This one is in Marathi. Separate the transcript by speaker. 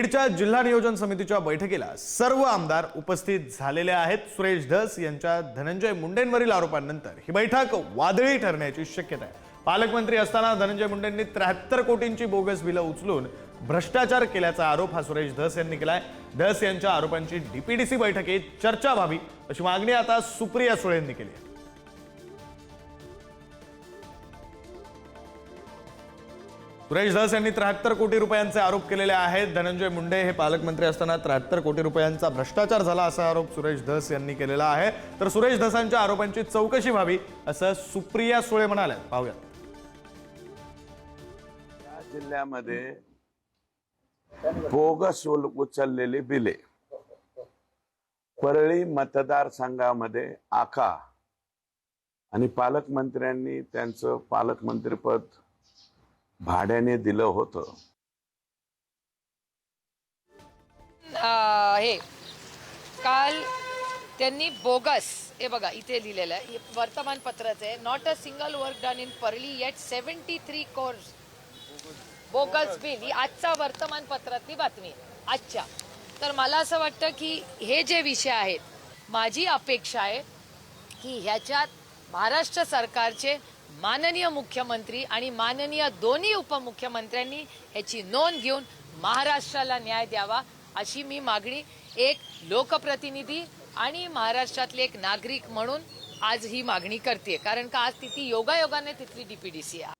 Speaker 1: बीडच्या जिल्हा नियोजन समितीच्या बैठकीला सर्व आमदार उपस्थित झालेले आहेत. सुरेश धस यांच्या धनंजय मुंडेंवरील आरोपांनंतर ही बैठक वादळी ठरण्याची शक्यता आहे. पालकमंत्री असताना धनंजय मुंडेंनी त्र्याहत्तर कोटींची बोगस बिलं उचलून भ्रष्टाचार केल्याचा आरोप हा सुरेश धस यांनी केलाय. धस यांच्या आरोपांची डीपीडीसी बैठकीत चर्चा व्हावी अशी मागणी आता सुप्रिया सुळेंनी केली आहे. सुरेश धस यांनी त्र्याहत्तर कोटी रुपयांचे आरोप केलेले आहेत. धनंजय मुंडे हे पालकमंत्री असताना त्र्याहत्तर कोटी रुपयांचा भ्रष्टाचार झाला असा आरोप सुरेश धस यांनी केलेला आहे. तर सुरेश धसांच्या आरोपांची चौकशी व्हावी असं सुप्रिया सुळे म्हणाल्या पाहूयात.
Speaker 2: या जिल्ह्यामध्ये बोगस उचललेली बिले. परळी मतदारसंघामध्ये आका आणि पालकमंत्र्यांनी त्यांचं पालकमंत्रीपद भाड्याने दिलं होतं.
Speaker 3: हे काल त्यांनी बोगस हे बघा इथे लिहिलेलं आहे. वर्तमानपत्राचं आहे. Not a single work done in Parli yet seventy three crores bogus bill ही आजच्या वर्तमानपत्रातली बातमी आहे. आजच्या. तर मला असं वाटतं की हे जे विषय आहेत माझी अपेक्षा आहे की ह्याच्यात महाराष्ट्र सरकारचे माननीय मुख्यमंत्री आणि माननीय दोन्ही उपमुख्यमंत्र्यांनी ह्याची नोंद घेऊन महाराष्ट्राला न्याय द्यावा अशी मी मागणी एक लोकप्रतिनिधी आणि महाराष्ट्रातले एक नागरिक म्हणून आज ही मागणी करते कारण का आज तिथे योगायोगाने तिथली डीपीडीसी आहे.